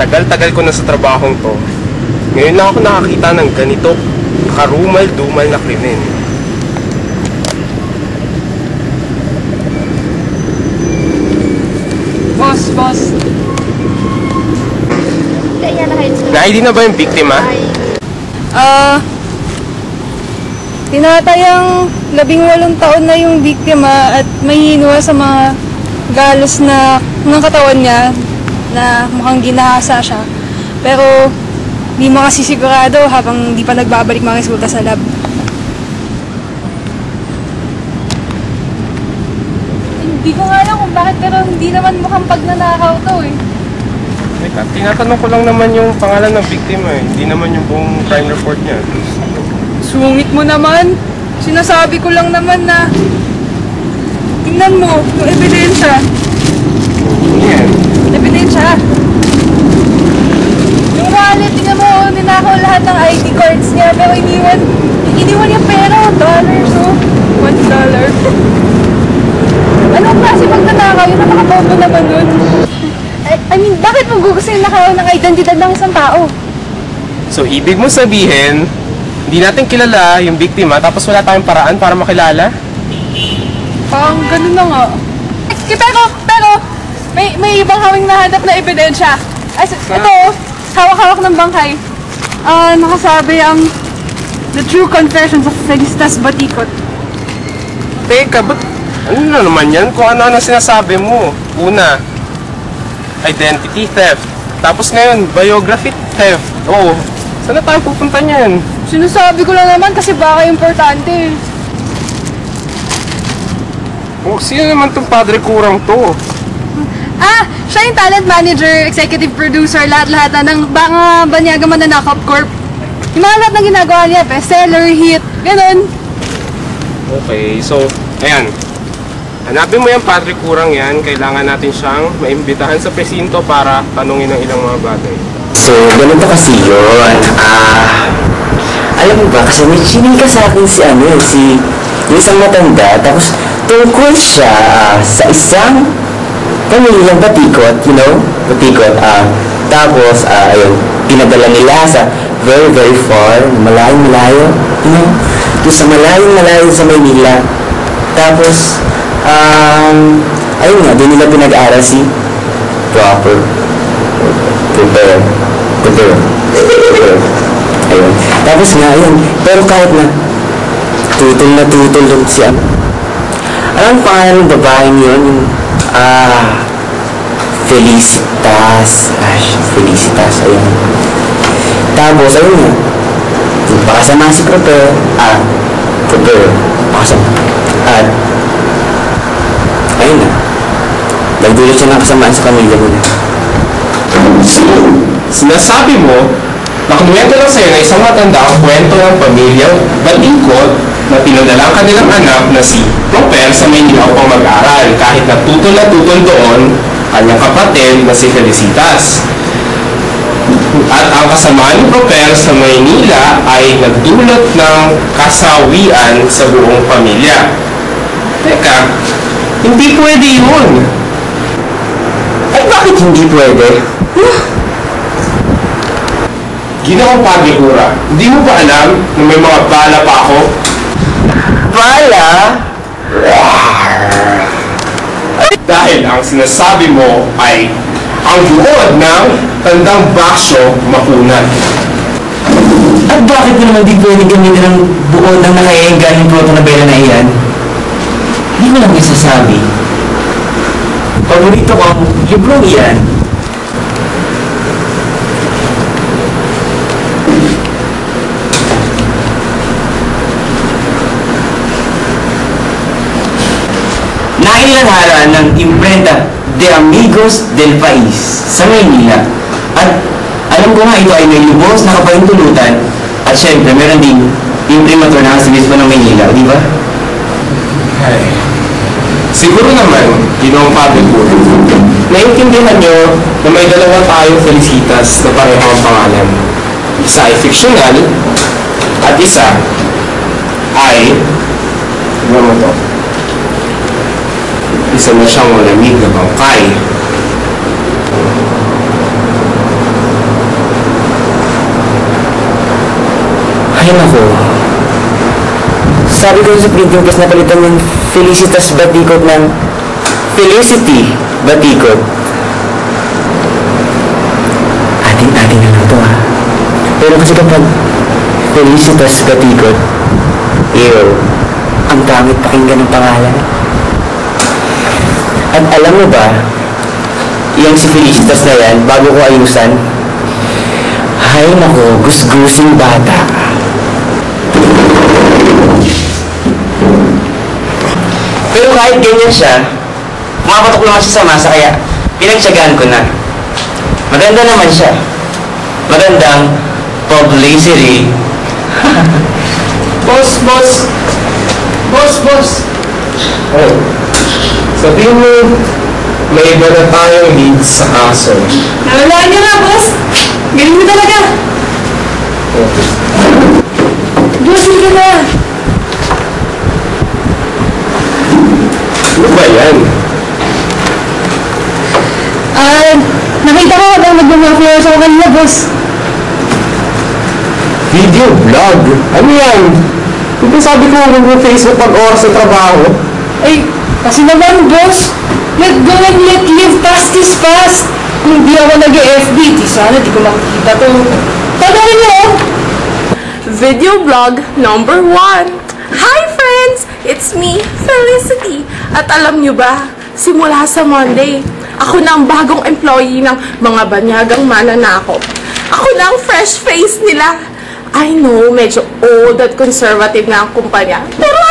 tagal-tagal ko na sa trabahong to, ngayon lang ako nakakita ng ganito karumal-dumal na krimen. Boss, boss. Kaya na kayo Na-ID na ba yung biktima? Ah, tinatayang labing walong taon na yung biktima at may hinwa sa mga galos na ng katawan niya na mukhang ginahasa siya. Pero di makasisigurado habang di pa nagbabalik mga resulta sa lab. Hindi ko nga alam kung bakit pero hindi naman mukhang pagnanakaw to eh. Teka, tinatanong ko lang naman yung pangalan ng biktima eh. Hindi naman yung buong crime report niya. Sungit mo naman. Sinasabi ko lang naman na tingnan mo yung ebidensya. Yan. Ebidensya. Yung wallet, tingnan mo, ninakaw lahat ng ID cards niya pero iniwan, iniwan yung pera, dollar, so, one dollar. Anong klase magnanakaw? Yung napakabobo naman nun. I, I mean, bakit mo gugustuhin nakaw ng identidad ng isang tao? So, ibig mo sabihin, hindi natin kilala yung biktima tapos wala tayong paraan para makilala? Parang ganun na nga. Eh, pero, pero, may, may ibang kaming nahanap na ebidensya. As, ito, hawak-hawak ng bangkay. Ah, nakasabi ang The True Confessions of Felistas Batikot. Teka, ba't ano na naman yan? Kung ano-ano sinasabi mo. Una, identity theft. Tapos ngayon, biography theft. Oo. Saan na tayo pupunta niyan? Sinasabi ko lang naman kasi baka importante. Oh, sino naman tong padre kurang to? Ah, siya yung talent manager, executive producer, lahat-lahat na ng baka banyaga mananakop corp. Yung mga lahat ng ginagawa niya, bestseller, hit, ganun. Okay, so, ayan. Hanapin mo yung padre kurang yan. Kailangan natin siyang maimbitahan sa presinto para tanungin ng ilang mga bagay. So, ganun ba kasi yun? Ah, alam mo ba, kasi may chining ka sa akin si ano, eh, si yung isang matanda, tapos tungkol siya ah, sa isang pamilyang batikot, you know, batikot, ah, tapos, ah, ayun, pinadala nila sa very, very far, malayong malayo, you know, doon sa malayong malayo sa Maynila. Tapos, um, ayun nga, doon nila pinag-aral si proper prepare. Prepare. Ayun. Tapos nga, ayun. Pero kahit na, tutol na tutol doon siya. Ang pangalan ng babaeng yun? Ah, Felicitas. Ay, Felicitas. Ayun. Tapos, ayun nga. Pakasama si Prepare. Ah, Prepare. Pakasama. At, ayun na. Nagdulot siya ng kasamaan sa pamilya nila. Sinasabi mo, nakuwento lang sa'yo na isang matanda ang kwento ng pamilyang batingkot na pinadala ang kanilang anak na si Proper sa Maynila upang mag-aral kahit na tutol na tutol doon kanyang kapatid na si Felicitas. At ang kasama ni Proper sa Maynila ay nagdulot ng kasawian sa buong pamilya. Teka, hindi pwede yun. Ay, bakit hindi pwede? Padre Cura, hindi mo ba alam na may mga bala pa ako? Bala? Dahil ang sinasabi mo ay ang buod ng tandang baksyo makunat. At bakit mo naman di pwede gamitin ang buod ng nangyayagang proto na bela na iyan? Hindi mo lang isasabi. Paborito ko ang librong iyan. Nailanharan ng imprenta De Amigos del País sa Maynila. At alam ko nga ito ay may lubos na kapahintulutan at syempre meron din imprimatur na sa mismo ng Maynila, di ba? Ay. Siguro naman, ginawang Padre Cura, naiintindihan nyo na may dalawa tayong Felicitas na pareho ang pangalan. Isa ay fictional at isa ay ano mo to? sa masyang malamig na bangkay. Ay nako. Sabi ko sa printing press na palitan yung Felicitas Batikot ng Felicity Batikot. Ating-ating na lang to ah. Pero kasi kapag Felicitas Batikot, ew, ang pangit pakinggan ng pangalan. At alam mo ba, yung si Felicitas na yan, bago ko ayusan, ay nako, gusgusing bata. Pero kahit ganyan siya, pumapatok naman siya sa masa kaya pinagtsagaan ko na. Maganda naman siya. Magandang publicity. Boss, boss! Boss, boss! Oh. Sabihin mo, may iba na tayong leads sa kaso. Nalalaan niyo na, boss! Galing mo talaga! Boss, hindi ka na! Ano ba yan? Ah, nakita ko habang nag-flower sa kanila, boss. Video vlog? Ano yan? Di ba sabi ko huwag Facebook pag oras sa trabaho? Ay, kasi naman, boss. Let go and let live past is past. Kung di ako nag-FB, sana di ko makikita to. Tanongin niyo, oh. Video vlog number one. Hi friends! It's me, Felicity. At alam nyo ba, simula sa Monday, ako na ang bagong employee ng mga banyagang mananakop. Ako na ang fresh face nila. I know, medyo old at conservative na ang kumpanya. Pero